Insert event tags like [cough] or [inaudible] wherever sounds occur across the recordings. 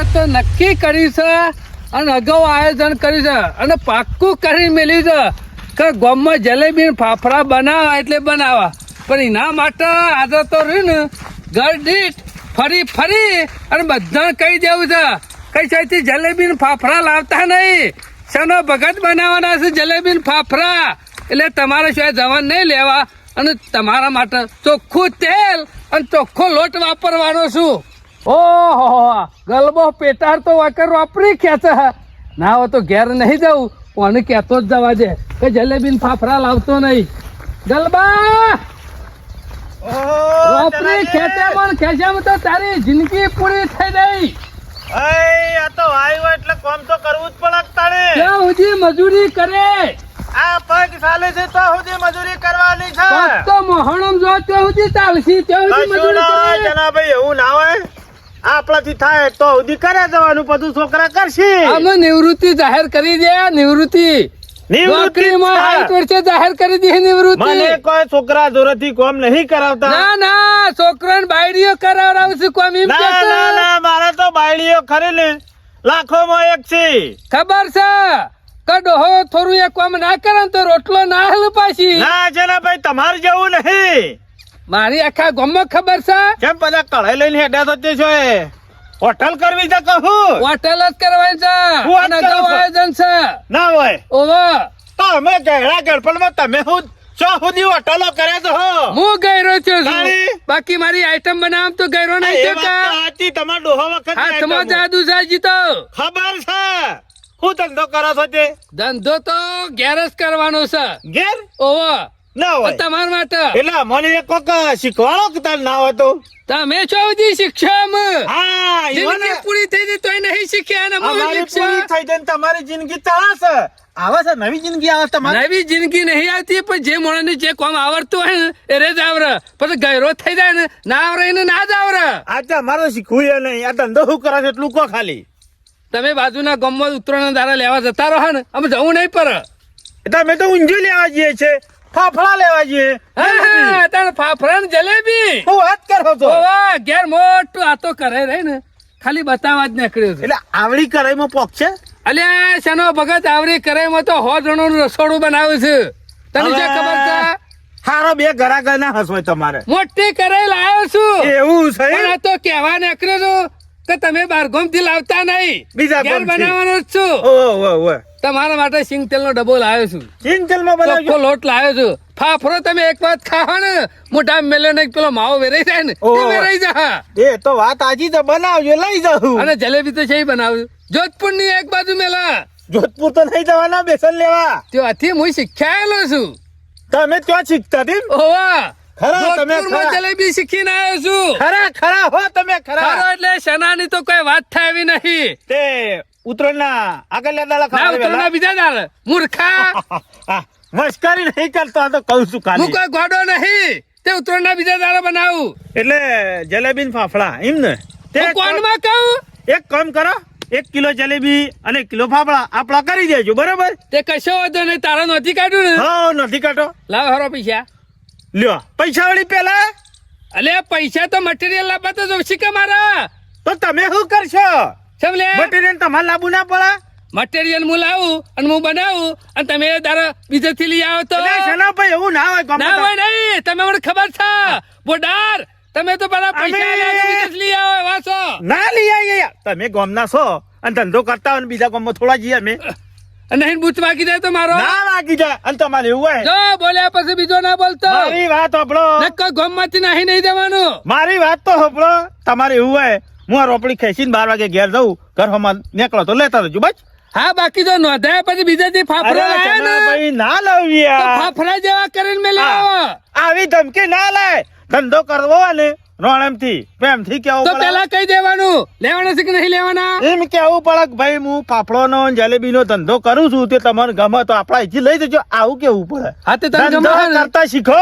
વખત નક્કી કર્યું છે અને અગાઉ આયોજન કર્યું છે અને પાક્કું કરી મેલ્યું છે કે ગામમાં જલેબી ફાફડા બનાવવા એટલે બનાવવા પણ એના માટે આજે તો રહ્યું ને, ઘર દીઠ ફરી ફરી અને બધાને કહી દેવું છે, કઈ સાઈડથી જલેબી ફાફડા લાવતા નહીં. શેનો ભગત બનાવવાના છે જલેબી ફાફડા? એટલે તમારે સિવાય જવાન નહીં લેવા અને તમારા માટે ચોખ્ખું તેલ અને ચોખ્ખો લોટ વાપરવાનો છું. ઓહો ગલબો પેટાર તો વાકર વાપરી ખેંચે ના હો તો ઘેર નહીં જવું કોને કહેતો જ જવા દે. કે જલેબી ફાફરા લાવતો નહીં. ગલબા! વાપરી ખેંચે પણ ખેંચામાં તો તારી જિંદગી પૂરી થઈ ગઈ. આ તો આવ્યો એટલે કામ તો કરવું જ પડે તારે. ત્યાં સુધી મજૂરી કરે. આ પગ ચાલે છે તો સુધી મજૂરી કરવાની છે. તો મોહણમ જો ત્યાં સુધી ચાલશી તે સુધી મજૂરી કરે. જનાભાઈ એવું ના હોય. આપણાથી થાય તો સુધી કરે જવાનું બધું છોકરા કરશે. અમે નિવૃત્તિ જાહેર કરી દે નિવૃત્તિ. નિવૃત્તિ નોકરીમાં છે. આઠ વર્ષે જાહેર કરી દે મને કોઈ છોકરા જોરેથી કામ નહીં કરાવતા. ના ના છોકરાને બાયડીઓ કરાવડાવશું કોમ એમ ના ના ના મારે તો બાયડીઓ ખરી ને લાખોમાં એક છે. ખબર છે? કડો હો થોડું એ કોમ ના કરે તો રોટલો ના હલ પાછી. ના ભાઈ તમારે જેવું નહીં. મારી આખા ગામમાં ખબર છે? કેમ બધા કઢાઈ લઈને હેડા તો તે છો? હોટલ કરવી છે કહું હોટેલ જ કરવાની છે. હું કરો આયોજન છે. ના હોય. ઓવો તો અમે ગયડા ગળપણમાં તમે હું ચો સુધી હોટલો કર્યા છો હો? ગયરો છું. બાકી મારી આઈટમ બનાવ તો ગયરો નહીં છે કા? થતા સાચી, તમારા ડોહા વખત હાથમાં જાદુ છે જીતો ખબર છે. હું ધંધો કરો છો તે? ધંધો તો જ કરવાનો છે. ગેર ઓવો ના હોય. તમારા માટે. એટલે મને એક કોક શીખવાડો કે તાર ના હોય તો? તમે છો બધી શિક્ષા હા જિંદગી પૂરી થઈ જાય તોય નહીં શીખ્યા અને શિક્ષા પૂરી થઈ જાય ને તમારી જિંદગી તળાશ આવે છે નવી જિંદગી આવે તમારી? નવી જિંદગી નહીં આવતી પણ જે મોણને જે કોમ આવડતું હોય ને એ રે જ આવરે પછી ગયરો થઈ જાય ને ના આવરે એને ના જ આવરે આજે અમારે શીખવું એ નહીં. આ ધંધો શું કરે છે એટલું કો ખાલી? તમે બાજુના ગામમાં ઉત્તરાયણ દારા લેવા જતા રહો ને અમે જવું નહીં પર એટલે અમે તો ઊંઝી લેવા જઈએ છે ફાફડા લેવા જઈએ. તારે ફાફડા ને જલેબી. હું વાત કરો છો? ઘેર મોટું આ તો કરે રહી ને. ખાલી બતાવવા જ નીકળ્યો એટલે આવડી કઢાઈમાં પોક છે? અલ્યા શેનો ભગત આવડી કરાઈમાં તો હો જણોનું રસોડું બનાવ્યું છે. તને જે ખબર છે? હારો બે ઘરા ઘર ના હસવાય તમારે. મોટી કરાઈ લાવ્યો છું. એવું છે? તો કહેવા નીકળ્યો છું કે તમે બારગોમથી લાવતા નહીં. બીજા ઘેર બનાવવાનો જ છું. તમારા માટે સિંગ તેલ નો ડબ્બો લાવ્યો છું. સિંગ તેલમાં બનાવ્યો લોટ લાવ્યો છું. ફાફરો તમે એક વાત ખાવા ને મોટા મેલ્યો ને પેલો માવો વેરાઈ જાય ને વેરાઈ જા. એ તો વાત આજી તો બનાવજો લઈ જાઉં. અને જલેબી તો છે બનાવજો જોધપુરની એક બાજુ મેલા. જોધપુર તો નહીં જવાના બેસન લેવા. ત્યાંથી હું શીખ્યાયેલો છું. તમે ત્યાં શીખતા હતી ઓવા ખરા, તમે ખરા. જલેબી શીખીને આવ્યો છું. ખરા ખરા હો તમે ખરો. એટલે શનાની તો કોઈ વાત થાય એવી નહીં. તે ઉત્તરાયણના આગળના દાડા ના ખાવા ઉતરના બીજા દાળ મૂર્ખા. [laughs] મસ્કરી નહીં કરતો આ તો કહું છું હું કોઈ ગોડો નહીં. તે ઉતરના બીજા દાડા બનાવું. એટલે જલેબી ને ફાફડા એમ ને? તે કોણમાં કોનમાં કહું? એક કામ કરો એક કિલો જલેબી અને કિલો ફાફડા આપડા કરી દેજો બરોબર? તે કશો વાંધો નહીં તારા નથી કાઢ્યું ને. હા નથી કાઢો. લાવ હરો પૈસા. લ્યો પૈસા વળી પેલા? અલે પૈસા તો મટીરિયલ લાવવા તો જોશે કે મારા? તો તમે શું કરશો? સમ લે? મટીરિયલ તમારે લાવવું ના પડે? મટીરિયલ હું લાવું અને હું બનાવું અને તમે તારા બીજેથી લઈ આવો તો? શેનાભાઈ એવું ના હોય ના હોય નહીં તમે મને ખબર છે. બોડાર તમે તો પેલા પૈસા લઈ આવો વાસો ના લઈ આવ્યા તમે ગોમના છો અને ધંધો કરતા હોય બીજા ગામમાં થોડા જઈએ અમે. અને બૂથ વાગી જાય તો મારો ના વાગી જાય. અને તમારે એવું હોય. જો બોલ્યા પછી બીજો ના બોલતો. મારી વાત સાંભળો નક્કો ગોમમાંથી નાહી નહીં દેવાનું. મારી વાત તો સાંભળો તમારે એવું હોય હું આ રોપડી ખેંચીને બાર વાગે ઘેર જઉં ઘર હમણાં નીકળો તો લેતા રહેજો બસ. હા બાકી જો નોંધાયા પછી બીજાથી ફાફરો અરે લાયા ને ભાઈ ના લાવ્યા ફાફડા જેવા કરીને મેં લાવો આવી ધમકી ના લાય. ધંધો કરવો ને રોણમથી પ્રેમથી કેવું તો પડે. પેલા કઈ દેવાનું? લેવાના છે કે નહીં લેવાના? એમ કેવું પડે ભાઈ હું ફાફડોનો જલેબી નો ધંધો કરું છું તે તમારે ગમે તો આપડા અહીંથી લઈ જજો આવું કેવું પડે. હા તે ધંધો ગમે. કરતા શીખો.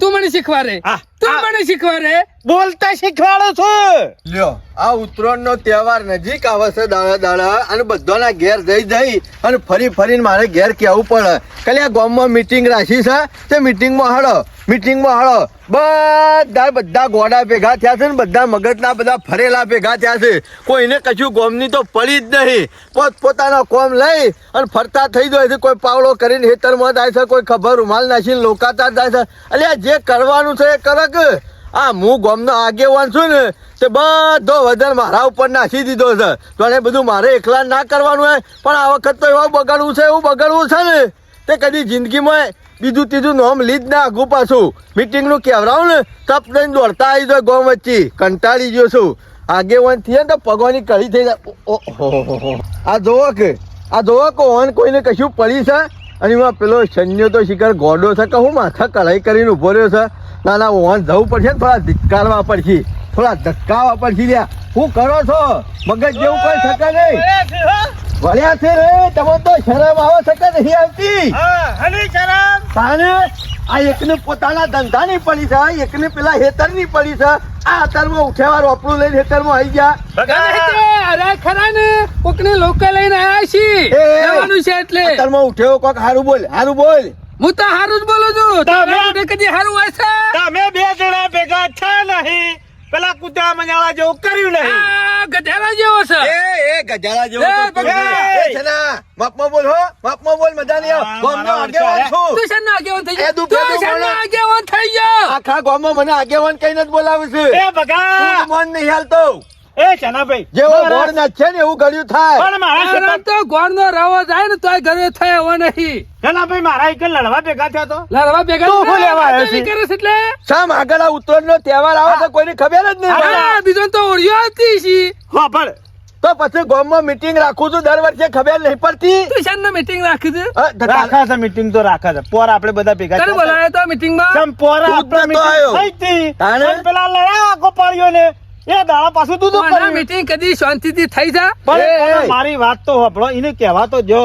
તું મને શીખવાડે. રે તું મને શીખવા રે બોલતા શીખવાડો છું. લ્યો આ ઉત્તરાયણ નો તહેવાર નજીક આવે છે દાડા દાડા અને બધાના ઘેર જઈ જઈ અને ફરી ફરીને મારે ઘેર કહેવું પડે. કાલે આ ગામમાં મીટિંગ રાખી છે તે મીટિંગમાં હડો મિટિંગમાં હાળો બધા બધા ગોડા ભેગા થયા છે ને બધા મગજના બધા ફરેલા ભેગા થયા છે. કોઈને કશું ગોમની તો પડી જ નહીં. પોત પોતાનો કોમ લઈ અને ફરતા થઈ જાય છે. કોઈ પાવડો કરીને હેતરમાં જાય છે, કોઈ ખબર રૂમાલ નાખીને લોકાતા જાય છે. એટલે જે કરવાનું છે એ કરક આ હું ગોમનો આગેવાન છું ને, તે બધો વજન મારા ઉપર નાખી દીધો છે. તો બધું મારે એકલા ના કરવાનું હોય પણ આ વખત તો એવું બગડવું છે, એવું બગડવું છે ને. તે કદી જિંદગીમાં બીજું ત્રીજું નોમ લીધ ના આગું પાછું મિટિંગનું કહેવરાવું ને? તપ લઈને દોડતા આવી જાય ગોમ વચ્ચે. કંટાળી ગયો છું. આગેવાન થઈએ તો પગવાની કળી થઈ જાય. આ જોવો કે, આ જોવો કે ઓન કોઈને કશું પડી છે? અને એમાં પેલો શન્યો તો શિકાર ગોડો છે કે હું માથા કઢાઈ કરીને ઊભો રહ્યો છે? ના ના ઓન જવું પડશે ને, થોડા ધિક્કારવા પડશે. થોડા ધક્કા પડશે લ્યા. હું કરો છો? મગજ જેવું કોઈ શકે નહીં. વળ્યા છે રે. તમે તો શરમ આવે શકે નહીં આવતી? તાને આ એકને પોતાના ધંધાની પડી છે એકને પેલા હેતરની પડી છે. આ અત્યારમાં ઉઠેવા રોપડું લઈને હેતરમાં આવી ગયા. અરે ખરા ને કોકને લોકો લઈને આવ્યા છીએ. જવાનું છે એટલે. અત્યારમાં ઉઠ્યો કોક હારું બોલ હારું બોલ. હું તો હારું જ બોલું છું. તમે- કદી હારું હશે તમે બે જણા ભેગા થયા નહીં. પેલા કુતરા મજાળા જેવું કર્યું નહીં. આ ગધેડા જેવો છે. એ એ ગજાળા જેવો એ. એ. માપમાં બોલ હો માપમાં બોલ મજા નહીં આવે ગામનો આગેવાન છું. તું શેનો આગેવાન થઈ ગયો. તું શેનો આગેવાન થઈ ગયો. આખા ગામમાં મને આગેવાન કહીને જ બોલાવું છે. એ બગા તું મન નહીં હાલતો. એ ચનાભાઈ જેવો ગોળ નાખશે ને એવું ગળ્યું થાય. પણ મારા આરામ ખેતર- તો રવો જાય ને તોય ઘરે થાય એવો નહીં. ચનાભાઈ મારા એક લડવા ભેગા થયા તો? લડવા ભેગા તું શું લેવા આવ્યો છે? કરે એટલે? શામ આગળ આ ઉત્તરાયણનો તહેવાર આવે છે કોઈને ખબર જ નહીં હા બીજો તો ઓળિયો હતી છી. હા પણ તો પછી ગામમાં મીટિંગ રાખું છું દર વર્ષે ખબર નહીં પડતી. તું શાનનો મીટિંગ રાખી છે રાખા છે મીટિંગ તો રાખા છે. પોર આપણે બધા ભેગા તને બોલાયો તો મીટિંગમાં કેમ પોર આપણે નતો થઈ હતી. પેલા લડા આખો પાડ્યો ને એ દાડા પાછું તું તો કરી મીટિંગ કદી શાંતિથી થઈ જા. પણ. મારી વાત તો સાંભળો એને કહેવા તો જો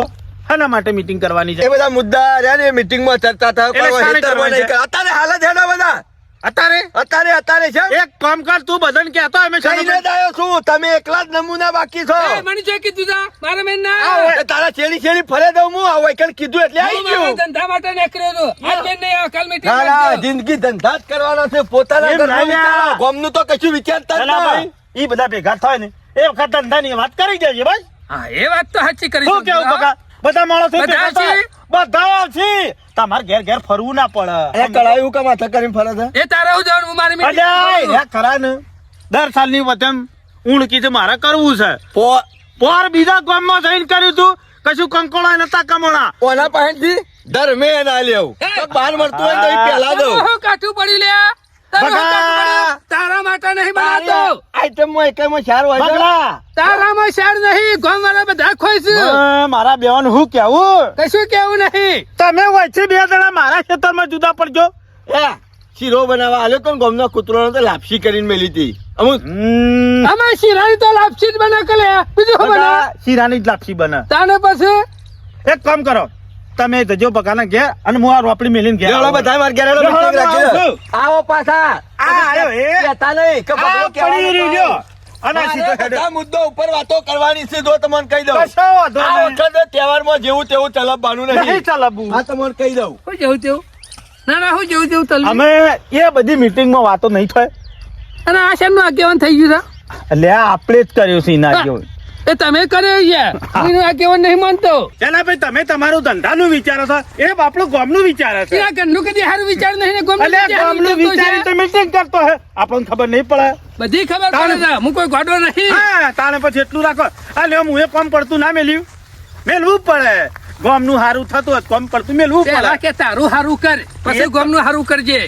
હેના માટે મીટિંગ કરવાની છે. એ બધા મુદ્દા રહ્યા ને મીટિંગમાં ચર્ચા થાય. અત્યારે હાલ જ હેડો બધા. અત્યારે અત્યારે અત્યારે છે એક કામ કર તું બધાને કહેતો અમે કહીને શાના જ આવ્યો છું? તમે એકલા જ નમૂના બાકી છો. એ, મને જે કીધું તા? મારે મેં ના તારા છેડી છેડી ફરે દઉં હું આવો એકલ કીધું એટલે આવી ગયો. મારા ધંધા માટે નીકળ્યો આજ મેં નહીં આવે, કાલ meeting ના ના જિંદગી ધંધા જ કરવાનો છે પોતાના ઘરનું ના. તો કશું વિચારતા ના. ભાઈ ઈ બધા ભેગા થાય ને એ વખત ધંધાની વાત કરી દેજે ભાઈ. હા એ વાત તો સાચી કરી શું કેવું બકા? બધા માણસો ભેગા થાય. બધા આવશે. તમાર ઘેર ઘેર ફરવું ના પડે. અરે કળાયું કેમ હાથે કરીને ફરે છે? એ તારે હું જવાનું હું મારી અલ્યા, એ ખરા ને. દર સાલની વતન ઊણકી છે મારે કરવું છે. પો- પોર બીજા ગામમાં જઈને કર્યું તું કશું કંકોળા નતા કમોણા ઓના પાસેથી? ધર્મે ના લેવું બાર મળતું હોય તો પેલા પહેલા દઉં કાઠું પડ્યું લ્યા? તારું શું બગા. કાઠું પડ્યું? તારા માટે નહીં બનાવતો. આઈટમમાં એકમાં ચાર હોય બગલા તારામાં શાળ નહીં. ગામ વાળા બધા ખોઈ મારા બેવાન હું કેવું કશું કેવું નહીં. તમે વચ્ચે બે જણા મારા ખેતરમાં જુદા પડજો. હે શીરો બનાવવા આલ્યો તો ને કૂતરો તો લાપસી કરીને મેલી હતી. અમુક અમે શિરાની તો લાપસી જ બના કલે બીજું શું શીરાની જ લાપસી બને. તાને પછી? એક કામ કરો. તમે જજો બગાના ઘેર અને હું આ રોપડી મેલીને ઘેર આવું. બધા માર ઘેર હેડો, લેવડો, રાખી દો. આવો પાછા આ આયો એ. કેતા નહીં કે આ બગલો કહેવાનો રહ્યો. અને મારે સીધો હેડો. બધા મુદ્દો ઉપર વાતો કરવાની છે જો તમને કહી દઉં આ. વખતે તહેવારમાં જેવું તેવું ચલાવવાનું નહીં નહીં ચલાવવું. આ તમને કહી દઉં શું જેવું તેવું ના ના હું જેવું તેવું અમે એ બધી મીટિંગમાં વાતો નહીં થાય અને આ શાળનું આગેવાન થઈ ગયું એટલે આપણે જ કર્યું છે એના. એ તમે છે? હું. એનું આગેવાન નહીં માનતો. ચાલા ભાઈ તમે તમારું ધંધાનું વિચારો છો. એ આપણું ગામનું વિચારે છે. એના ઘરનું કદી સારું વિચાર નહીં ને ગામનું સારું વિચારી છે. તો કરતો હે? આપણને ખબર નહીં પડે. બધી ખબર પડે છે. હું કોઈ ગોડો નહીં. હા તાણે પછી એટલું રાખો. આ લ્યો હું એ કામ પડતું ના મેલ્યું? મેલવું પડે. ગામનું હારું થતું હોય તો કામ પડતું મેલવું પડે. કે તારું હારું કર પછી ગામનું હારું કરજે.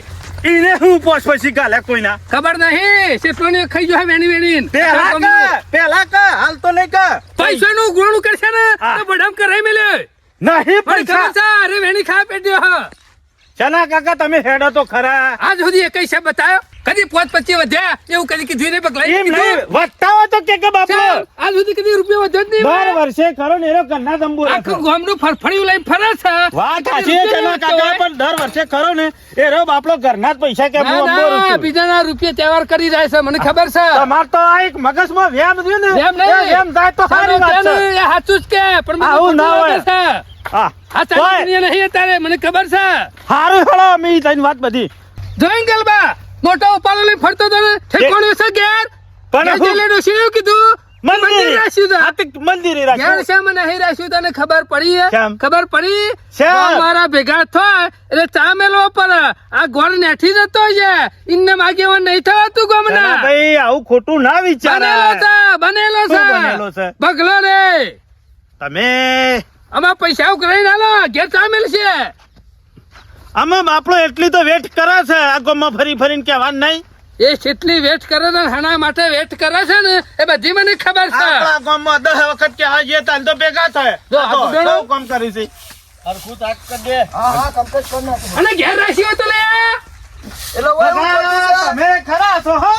એને હું પોસ પછી ગાલે કોઈના? ખબર નહીં. કેટલું ને ખાઈ જો વેણી વેણી પેલા કે પેલા કે હાલ તો નહીં કે પૈસા નું ગુણું કરશે ને. તો બડામ કરાઈ મેલે. નહીં પૈસા. અરે વેણી ખા પેટ્યો ચના કાકા તમે હેડો તો ખરા. આજ સુધી કઈ છે બતાયો? કદી પોત પચી વધ્યા? એવું કદી કીધું નહીં પગલા એમ નહીં વધતા હોય તો કે કે બાપુ આ સુધી કદી રૂપિયા વધ્યો જ નહીં દર વર્ષે ખરો ને એનો ઘરના તંબુ આખું ગામનું ફરફડિયું લઈને ફરે છે. વાત સાચી છે રૂપિયો કાકા પણ દર વર્ષે ખરો ને એ રો બાપલો ઘરના જ પૈસા કે. હું ના, બીજાના રૂપિયા તહેવાર કરી જાય છે મને ખબર છે. તમાર તો આ એક મગજમાં વ્યામ રહ્યું ને. એમ નહીં. વ્યામ થાય તો સારી વાત છે. એ સાચું જ કે પણ આવું ના હોય. હા છે. હા. આ નહીં અત્યારે મને ખબર છે. સારું હેળો મી તઈને વાત બધી. જોઈન ગલબા. મોટો ઉપાડો લઈ ફરતો તને ને ઠેકોણ્યો છે ઘેર. પણ ઘેર હું- જઈને કીધું? મંદિર. રાખ્યું તા. મંદિરે ઘેર રાખ્યું શામ નહીં રાખ્યું તને ખબર પડી હે? ખબર પડી? મારા ભેગા થાય. એટલે ચા મેલવો પડે આ ગોળ નેઠી જતો છે. ઇન્ને આગેવાન નહીં થવાતું ગમના. ભાઈ આવું ખોટું ના બનેલો વિચાર છે. બનેલો છે? બગલો રે. તમે આમાં પૈસા ઉઘરાઈને આલો ઘેર ચા મેલશે. આમાં બાપડો એટલી તો વેટ કરે છે. આ ગોમાં ફરી ફરીને કહેવાનું નહીં. એ જેટલી વેટ કરે ને હણા માટે વેટ કરે છે ને એ બધી મને ખબર છે. આપણા ગામમાં દસ વખત કહેવા જે તાન તો ભેગા થાય. જો આ તો કામ કરી છે. હરખું તાક કર દે. અને ઘેર રાખ્યો તો લે. બધા તમે ખરા છો હો?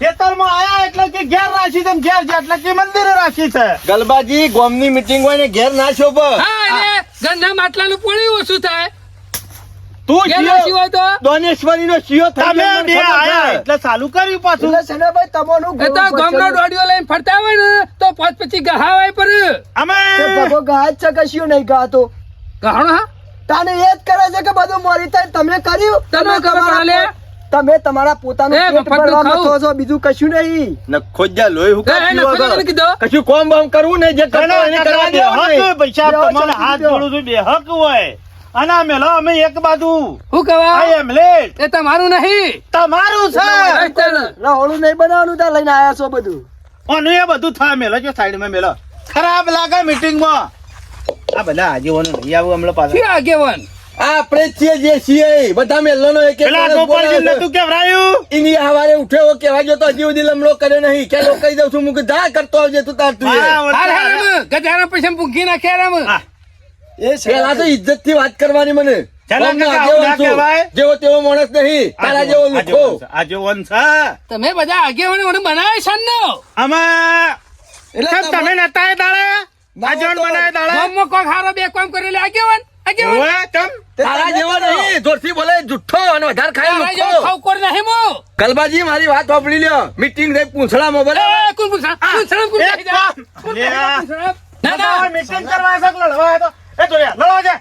ખેતરમાં આયા એટલે કે ઘેર રાખી છે ઘેર છે એટલે કે મંદિરે રાખી છે. ગલબાજી ગોમની મીટિંગ હોય ને ઘેર ના શોભ. હા એટલે ગંધા માટલાનું પાણી ઓછું થાય. તું દોનેશ્વરી નો શિયો તમે બે આયા. એટલે ચાલુ કર્યું પાછું. એ તો ગામનો દોડીઓ લઈને ફરતા હોય ને તો પાંચ પછી ગહાવાય પર. અમે ભગો ગાય જ છે નહીં ગાતો. ગહાણો હા? તાને એ જ કરે છે કે બધું મોરી થાય તમે કર્યું? તમે તમારા? તમે તમારા પોતાનું પેટ છો બીજું કશું નહીં. લોહી હુકા નખો કીધો? કશું કોમ બામ કરવું નહીં જે એને કરવા દેવાનું નહીં. પૈસા તમારા હાથ જોડું છું બે હક હોય. અને આ મેલો અમે એક બાજુ. હું કહેવા? આઈ એમ એ તમારું નહીં. તમારું છે. રહોળું નહીં બનાવવાનું ત્યાં લઈને આયા છો બધું. ઓનું એ બધું થાય મેલો જો સાઈડમાં મેલો ખરાબ લાગે મીટિંગમાં આ બધા આગેવાનો નહીં આવું હમણાં પાછા. શું આગેવાન? આપણે છીએ જે છીએ બધા મેલો નો એક તું કેવરાયું? એની હવારે ઉઠ્યો કેવા ગયો તો હજી સુધી લમડો કર્યો નહીં. કે લોકો કહી દઉં છું મુકે ધા કરતો આવજે તું તાર તું ગજારા પૈસા ભૂખી નાખે રમ. એ પેલા તો ઇજ્જતથી વાત કરવાની મને. જેવો તેવો માણસ નહીં તારા જેવો લુખો આગેવાન છે, તમે બધા આગેવાન મને બનાવે છે ને આમાં એટલે તમે નતા દાડે આગેવાન બનાવે દાડે મમ્મો કોક હારો બે કામ કરેલા આગેવાન આગેવાન ઓવે, તારા જેવો નહીં જોરથી બોલે જુઠ્ઠો અને વધારે ખાય તારા જેવો લુખ્ખો. ખાવ નહીં મો કલબાજી મારી વાત સાંભળી લ્યો મીટિંગ થઈ પૂંછડામાં બોલે એ, કોણ પૂછા? પૂછા, કોણ એક પૂછા? કામ. કોણ લે. પૂછા? ના, ના. તમારે કરવા છે કે લડવા છે? એ તો લડો છે.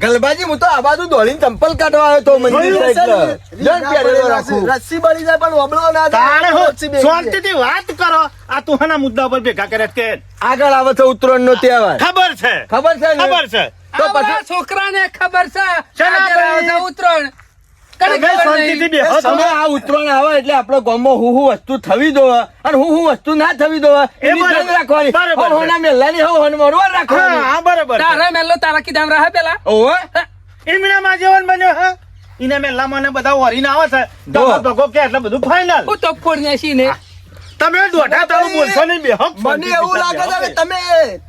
ગલબાજી હું તો આ બાજુ દોડીને ચંપલ કાઢવા આવ્યો તો મંદિર રસ્સી બળી જાય પણ વબળો ના. શાંતિથી વાત કરો. આ તું હાના મુદ્દા પર ભેગા કરે કે આગળ આવે છે ઉત્તરાયણ નો તહેવાર. ખબર છે. ખબર છે ખબર છે. તો પછી છોકરાને ખબર છે ઉત્તરાયણ. તમે. આ ઉત્તરાયણ આવે એટલે આપણો ગામમાં હું હું વસ્તુ થવી દો અને હું હું વસ્તુ ના થવી દો એ. રાખવાની. બરાબર. હોના મેલ્લાની હો હોન મરવા રાખવાની. હા બરાબર તારા મેલો તારા કીધામ રહે પેલા. એમના જેવન બન્યો હા. ઈને મેલા મને બધા ઓરીને આવે છે. જો. ભગો કે એટલે બધું ફાઇનલ હું તો ફોડ ને. તમે દોઢા તારું બોલશો નહીં બે મને એવું લાગે છે કે તમે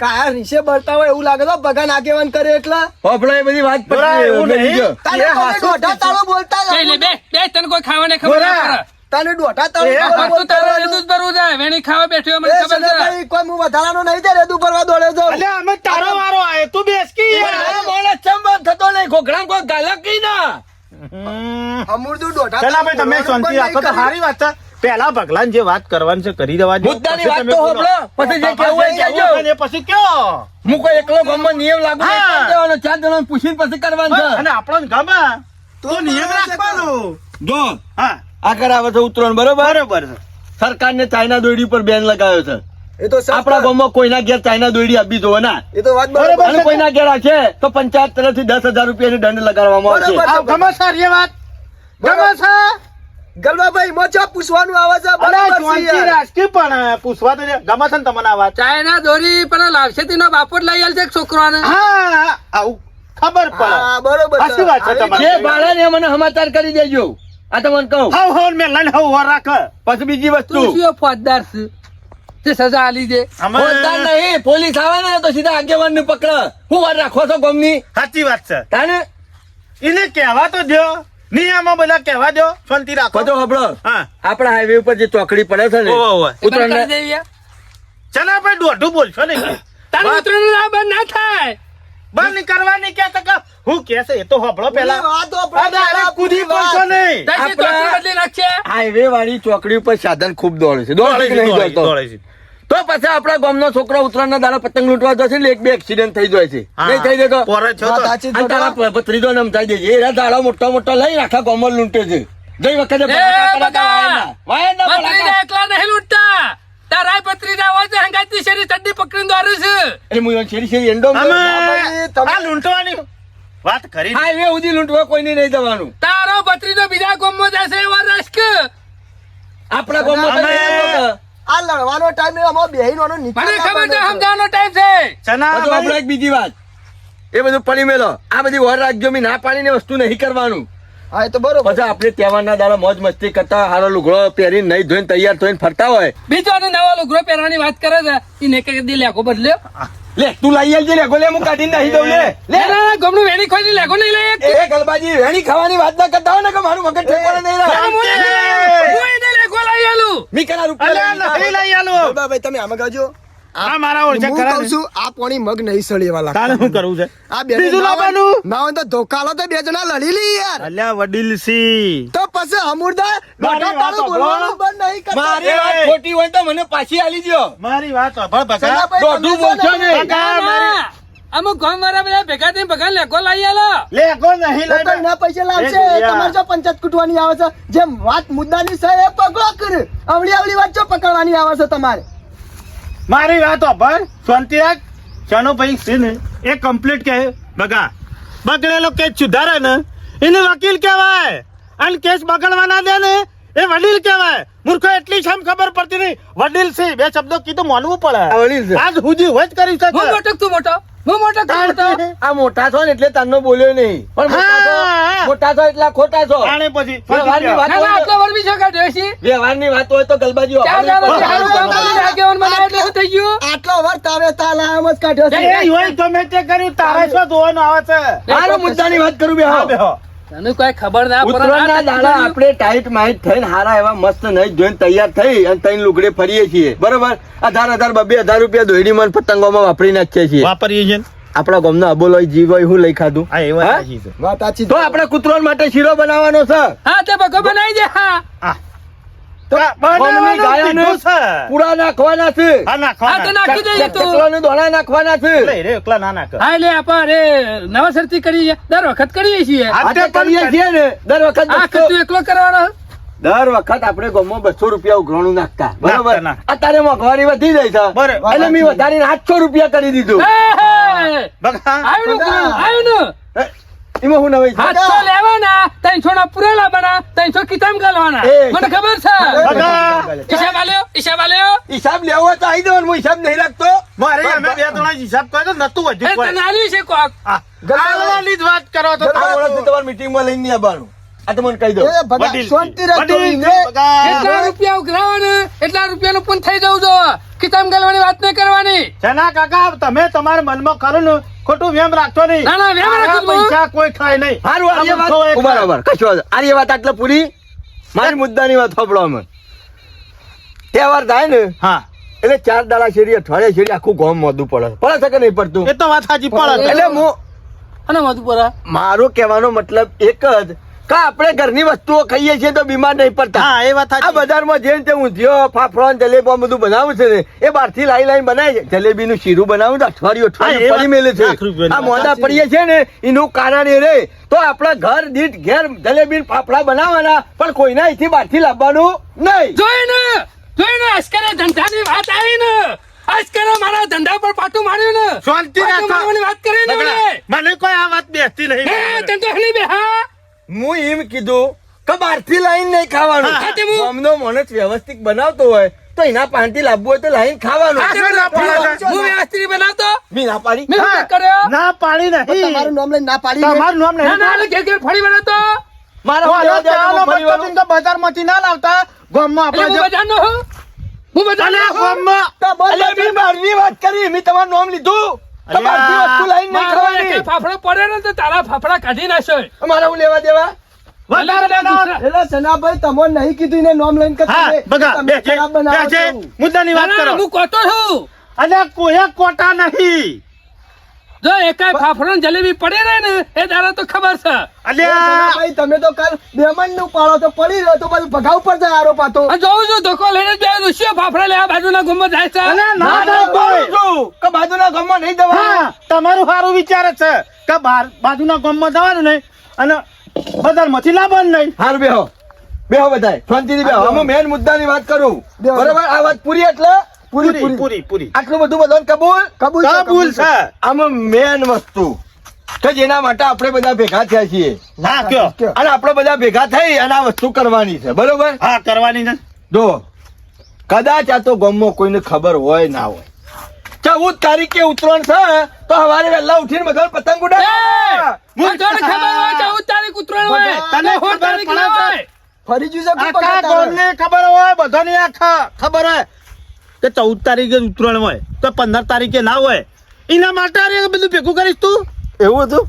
કાયા રીસે બળતા હોય એવું લાગે છે ભગવાન આગેવાન કરે એટલે? હોપળો એ બધી વાત બરાબર, એવું નહીં. તમે દોઢા તાળો બોલતા જ બે બે બે તને કોઈ ખાવાને ખબર ના પડે. તાને દોઢા તાળો તારે બોલતા જ ભરવું છે. વેણી ખાવા બેઠ્યો મને ખબર છે. કોઈ હું વધારાનો નહીં દે રેદુ ભરવા દોડે એટલે અમે તારો વારો આયો તું બેસ કી આ માણસ ચંબા થતો નહીં? ઘોઘરામાં કોઈ ગાલક ના. અમૂર્દું દોઢા ચલા ભાઈ તમે શાંતિ રાખો તો સારી વાત છે. પેલા ભગલાન જે વાત કરવાની છે કરી દેવા. મુદ્દાની વાત તો હોબળો પછી જે કેવું કહેવું હોય જે કહેજો. અને ને પછી કયો? હું કોઈ એકલો ગામમાં નિયમ લાગુ દેવાનો ચાર જણાને પૂછીને પછી કરવાનું છે. અને આપણો જ તો નિયમ રાખવાનો. જો હા. આગળ આવે છે ઉત્તરાયણ બરોબર? બરોબર છે. સરકારને ચાઇના દોરડી પર બેન લગાવ્યો છે. એ તો સર આપણા ગામમાં કોઈના ઘેર ચાઇના દોડી આપી દો ના. એ તો વાત બરાબર અને કોઈના ઘેર છે તો પંચાયત તરફથી દસ હજાર રૂપિયાની દંડ લગાડવામાં આવશે. ગમે સર એ વાત. ગમે છે ગલબાભાઈ મોચા પૂછવાનું આવે છે અરે છે પણ પૂછવા તો ગમે છે ને તમને આ વાત. ચાઇના દોરી પેલા લાવશે તેનો બાપો જ લઈ આલશે છોકરાને? હા આવું ખબર પડે. હા બરોબર છે. સાચી વાત છે તમારી. જે ભાડે ને મને સમાચાર કરી દેજો. આ તમને કહું. હવ હવ મેં લઈને હવ વાર રાખ. પછી બીજી વસ્તુ. તું શું ફોજદાર છે? તે સજા આલી દે ફોજદાર નહીં પોલીસ આવે ને તો સીધા આગેવાન ને પકડ. હું વાર રાખો છો ગમની? સાચી વાત છે. તાને? એને કહેવા તો દો નિયમો બધા કહેવા દો શાંતિ રાખો. બધો હબળો. આપણા હાઈવે ઉપર જે ચોકડી પડે છે ને ઓવે. બંધ. ચલા ભાઈ દોઢું બોલશો ને તારે ઉત્તરાયણ આ બંધ ના થાય. બંધ કરવાની કે તક? હું કે છે એ તો હબળો પેલા. કૂદી પડશો નહીં. તારે આપણા- ચોકડી બદલી નાખશે હાઈવે વાળી ચોકડી ઉપર સાધન ખૂબ દોડે છે. દોડે છે. તો પછી આપણા ગામનો છોકરો ઉત્તરાયણના દાડા પતંગ લૂંટવા જશે ને એક બે એક્સિડન્ટ થઈ જાય છે. નહીં થઈ જતો અને તારા ભત્રીજો દેજે એના દાડા મોટા મોટા લઈ આખા ગામમાં લૂંટે છે. ગઈ વખતે એ ભડાકા કર્યા બકા! હતા વાયરના. વાયરના પત્રીજા ભડાકા. એકલા નહીં લૂંટતા. તારા પત્રીજા હોય તો હંગાતી શેરી ચડ્ડી પકડીને દોરું છે. એટલે હું શેરી શેરી એંડો તમે- લૂંટવાની વાત કરી. હાઈવે સુધી લૂંટવા કોઈને નહીં જવાનું. તારો પત્રીજો બીજા ગામમાં જશે એવા રસ્ક. આપણા ગામમાં. આ લડવાનો ટાઈમ અમારો બેહીનો નિકાલ મને ખબર છે સમજાવવાનો ટાઈમ છે. ચના આપણે એક બીજી વાત. એ બધું પડી મેલો. આ બધી વર રાખજો મેં ના પાડીને વસ્તુ નહીં કરવાનું. હા એ તો બરોબર. પછી આપણે તહેવારના દાડા મોજ મસ્તી કરતા હારો લુગડો પહેરીને નહીં ધોઈને તૈયાર થઈને ફરતા હોય. બીજો નવો લુગડો પહેરવાની વાત કરે છે એ ને કે દી લેખો બદલ્યો? લે તું લઈ આવજે લે ગોલે હું કાઢીને નાખી દઉં લે લે ના, ના, ના, વેણી ખોઈ લેખો નહીં લે. એ ગલબાજી વેણી ખાવાની વાત ના કરતા હોય ને કે મારું મગજ ઠેકાણે નહીં રહે. હું એને લેખો લઈ આલું. મી કના રૂપિયા લઈ નહીં બાબા ભાઈ તમે આમાં ગાજો આ મારા ઓળખે હું ખરા કહું છું આ પાણી મગ નહીં સળી વાલા તારે શું કરવું છે? આ બે બીજું લાવવાનું ના હોય તો ધોકાલો તો બે જણા લડી લી યાર. અલ્યા વડીલ સી. તો પછી હમુરદા મારી મોટા તારું બોલવાનું બંધ નહીં કરતા. મારી વાત ખોટી હોય તો મને પાછી આલી દ્યો. મારી વાત સાંભળ બકા દોઢું બોલશો ને? બકા, મારી-. અમુક ગામ વાળા બધા ભેગા થઈને ભગા લેખો લઈ આલો. લે નહીં તો લઈ તો ના પૈસા લાવશે. તમારે જો પંચાયત કૂટવાની આવે છે. જેમ વાત મુદ્દાની છે એ પગો કર. અવળી અવળી વાત જો પકડવાની આવે છે તમારે. મારી વાત સાંભળ શાંતિ રાખ. ચાનો ભાઈ છે ને એ કમ્પ્લીટ કહે બગા. બગડેલો કેસ સુધારે ને એને વકીલ કહેવાય. અને કેસ બગડવાના દે ને એ વડીલ કહેવાય. મૂર્ખો એટલી શમ ખબર પડતી નહીં. વડીલ છે બે શબ્દો કીધું માનવું પડે. આ વડીલ છે. આજ સુધી હોય જ કરી હું શકે મોટો તું મોટો. હું મોટો તું મોટો. આ મોટા છો ને એટલે તન્નો બોલ્યો નહીં. પણ મોટા છો હા. મોટા છો એટલા ખોટા છો. આને પછી વ્યવહારની વાત હોય તો છો વ્યવહારની વાત હોય તો ગલબાજી ચાર આગેવાન એટલે થઈ ગયું? આટલો વાર તારે તાલા આમ જ કાઢ્યો છે. એ હોય ગમે તે કર્યું. તારે શું જોવાનું આવે છે? હાલો મુદ્દાની વાત કરું બે હા, બેહો. તને કોઈ ખબર ના પડે. દાડા આપણે ટાઈટ માઈટ થઈને હારા એવા મસ્ત નહીં જોઈને તૈયાર થઈ અને તઈને લુગડે ફરીએ છીએ. બરોબર? હજાર હજાર બબે હજાર રૂપિયા દોયડીમાં ને પતંગોમાં વાપરી નાખીએ છીએ. વાપરીએ છીએ આપણા ગામનો અબોલો જીવ હોય હું લઈ ખાધું. વાત સાચી તો આપણે કૂતરોન માટે શીરો બનાવવાનો છે. હા તે ભગો બનાવી દે. હા. પૂરા નાખવાના છે. હા નાખો હા તે નાખી દઈએ તું. દોણા નાખવાના છે. એકલા ના નાખ. હા એટલે આપણે નવસરથી કરીએ. દર વખત કરીએ છીએ. હા, આ તે તે કરીએ છીએ ને. દર વખત બસો- એકલો કરવાનો? દર વખત આપણે ગમો બસો રૂપિયા ઉઘરાણું નાખતા. બરોબર. અત્યારે મોંઘવારી વધી જાય છે. બરાબર. એટલે મેં વધારીને આઠસો રૂપિયા કરી દીધું. આવ્યું આવ્યું એમાં હું નવાઈ છે? હાથસો લેવાના ત્રણસો ના પુરેલા બના ત્રણસો કિતાબ ગાલવાના. મને ખબર છે. હિસાબ આલ્યો હિસાબ આલ્યો? હિસાબ લેવો તો આવી જવાનું હું હિસાબ નહીં રાખતો. મારે અમે બે ત્રણ હિસાબ તો નતું હજુ તને આલ્યું છે કોક? આ જ વાત કરો તો તમારે મીટિંગમાં લઈને નહીં આવવાનું. આ તો મને કહી દો. શાંતિ બગા. એટલા રૂપિયા નું એટલા રૂપિયાનું પણ થઈ જવું જો. કિતાબ ગલવાની વાત નહીં કરવાની. શેના કાકા તમે તમારા મનમાં કરો ખોટું વેમ રાખશો નહીં. ના, ના, વેમ મારા પૈસા કોઈ ખાય નહીં. હારું આ વાત બરાબર. કશો વાંધો. વાત આટલે પૂરી મારી મુદ્દાની વાત સાંભળો અમે. તહેવાર થાય ને હા. એટલે ચાર દાડા શેરી અઠવાડિયા શેરી આખું ગામ મોદું પડે. પડે છે કે નહીં પડતું? એ તો વાત સાચી પડે એટલે હું અને મધુપુરા મારો કહેવાનો મતલબ એક જ કે આપણે ઘરની વસ્તુઓ ખાઈએ છીએ તો બીમાર નહીં પડતા? હા એ વાત આ બજારમાં જઈને તે ઊંધિયો ફાફડો ને જલેબો બધું બનાવું છે ને એ બહારથી લાઈ લાઈ બનાવે છે. જલેબી નું શીરું બનાવું તો અઠવાડિયું અઠવાડિયું વાત પડી મેલે છે. આ મોંડા પડીએ છે ને એનું કારણ એ રે. તો આપણા ઘર દીઠ ઘેર જલેબી ફાફડા બનાવવાના પણ કોઈના અહીંથી બહારથી લાવવાનું નહીં. જોઈને જોઈને આજકાલ ધંધાની વાત આવી ને. અસ્કરે મારા ધંધા પર પાટું માર્યું ને. શાંતિ વાત કરી ને મને. કોઈ આ વાત બેસતી નહીં. તો હલી બે હા એમ કીધું કે બહારથી લાઈન નહીં ખાવાનું. અમનો તે હું- ગામનો માણસ વ્યવસ્થિત બનાવતો હોય તો એના પાસેથી લાવવું હોય તો લાઈન ખાવાનું. ના હું વ્યવસ્થિત બનાવતો? મી ના પાડી. ના પાડી તમારું નહીં નામ લઈને ના પાડી. તમારું નામ નહીં ના ઘેર ઘેર ફળી બનાવતો? મારા તો બજારમાંથી ના લાવતા. ગામમાં માં આપણે બજાર નો હું બજાર ગામમાં તો બોલ અલ્યા, મેં બહારની વાત કરી. મેં તમારું નામ લીધું. મારો ફાફડો પડે ને તો તારા ફાફડા કાઢી નાખ્યો અમારે હું લેવા દેવા. મુદ્દાની વાત કરો. હું કોતો છું. અને કોયા કોટા નહીં. જો એકાય ફાફડો ને જલેબી પડી રહે ને એ દાડા તો ખબર છે. અલ્યા! ભાઈ તમે તો કાલ બેમનનું પાડો તો પડી રહ્યો તો બધું ભગા ઉપર જાય આરો પાતો આ જોઉં છું ધોકો લઈને જ શું ફાફડા લે આ બાજુના ગુમ જાય છે? અલ્યા, ના ના, ના, કે બાજુના ગામમાં નહીં દેવા તમારું સારું વિચાર જ છે કે બાર બાજુના ગામમાં જવાનું નહીં અને બજારમાંથી લાવવાનું નહીં. હાર બેહો. બેહો બધાય. શાંતિથી બેહો. અમે મેન મુદ્દાની વાત કરું. બરોબર? આ વાત પૂરી એટલે પૂરી પૂરી પૂરી. આટલું બધું બધાને કબૂલ? કબૂલ કબૂલ છે. આમાં મેન વસ્તુ. કે જેના માટે આપણે બધા ભેગા થયા છીએ. કયો? અને આપણે બધા ભેગા થઈ અને આ વસ્તુ કરવાની છે. બરોબર? હા કરવાની ને જો કદાચ આ તો ગામમાં કોઈને ખબર હોય ના હોય. ચૌદ તારીખે ઉતરણ છે તો સવારે વહેલા ઉઠીને બધા પતંગ ઉડાવે બધાને ખબર હોય ચૌદ તારીખ ઉત્તરાયણ હોય. તને તને ખબર પડે હોય. ફરી જુ આખા ખબર હોય બધાની આખા ખબર હોય. કે ચૌદ તારીખે ઉત્તરાયણ હોય તો પંદર તારીખે ના હોય એના માટે અરે બધું ભેગું કરીશ તું. એવું હતું?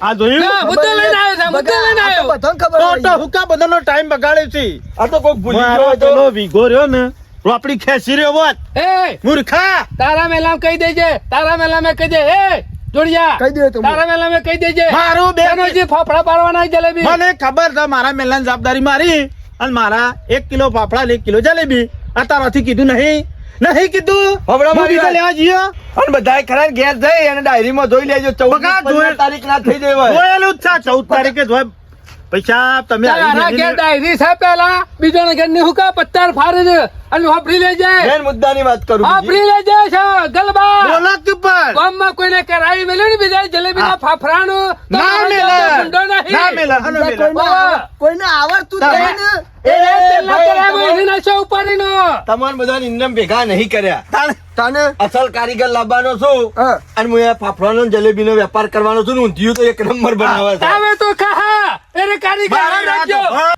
આ જોયું? હા, લઈને આવ્યો છે મુદ્દો લઈને આવ્યો. બધા ખબર તો તો હુકા બધાનો ટાઈમ બગાડે છે? આ તો કોઈ ભૂલી ગયો હોય તો વીઘો રહ્યો ને રોપડી ખેંચી રહ્યો હોત. એ! મૂર્ખા! તારા મેલામ કહી દેજે તારા મેલામે કહી દે. એ જોડિયા! કહી દે તો તારા મેલામે કહી દેજે. મારું બેનોજી ફાફડા પાડવાના જલેબી. મને ખબર છે મારા મેલાની જવાબદારી મારી અને મારા એક કિલો ફાફડા ને એક કિલો જલેબી. આ તારાથી કીધું નહીં નહીં કીધું ફાફડા મારી. લેવા જઈએ અને બધાય ખરા ગેસ ઘેર જઈ અને ડાયરીમાં જોઈ લેજો ચૌદ જોઈ- તારીખ ના થઈ જાય. જોયેલું જ છે ચૌદ તારીખે જ હોય પૈસા તમે આવી તારા ડાયરી છે પેલા? બીજાના ઘરની હુકા પત્તર ફાડે છે? અને વાપરી લેજે મેન મુદ્દાની વાત કરું બીજી. વાપરી લેજે છે ગલબા. બોલો કે પણ ગામમાં કોઈને કરાવી મેલ્યું ને બીજા જલેબી ના ફાફડાનું? ના મારો મેલે. ગુંડો નહીં. ના મેલે કોઈને આવડતું નહીં એ એ, તેલના ભાઈ, કરાવ્યો તમારે- એની નાશો ઉપાડીનો. તમારે બધાને ઇન્દમ ભેગા નહીં કર્યા. તાને અસલ કારીગર લાવવાનો છું અને હું આ ફાફડાનો ને જલેબીનો વેપાર કરવાનો છું ઊંધિયું તો એક નંબર બનાવે છે. તો ખા કારીગર.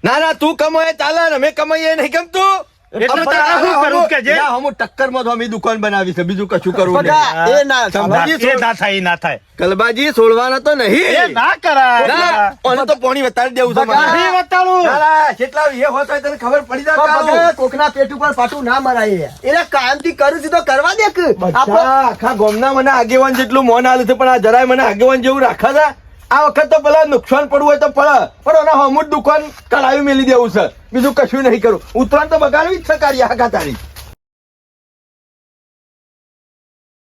ના ના તું કમાય ચાલે ને અમે કમાઈએ નહીં ગમતું એટલે અમે તારે શું તારા કરવું કે જે? ના, હું ટક્કરમાં તો અમે દુકાન બનાવી છે બીજું કશું કરવું બગા, નહીં એ ના સમજાય? એ ના થાય એ ના થાય કલબાજી છોડવાના તો એ નહીં ના કરાય ના, તો પાણી વતાડી દેવું છે બગા. મારે. નહીં વતાડું ના, ના, એ હોત તને ખબર પડી જાય પણ કાળું. બગા, કોકના પેટ ઉપર પાટું ના મરાય એને કાયમથી કરું છું તો કરવા દે આખા ગોમના મને આગેવાન જેટલું મોન આલે છે પણ આ જરાય મને આગેવાન જેવું રાખા છે આ વખત તો પેલા નુકસાન પડવું હોય તો પડે, પણ એના હમું દુકાન કઢાવી મેલી દેવું છે. બીજું કશું નહીં કરું. ઉત્તરાયણ તો બગાડવી જ છે કાર્ય હાકા તારી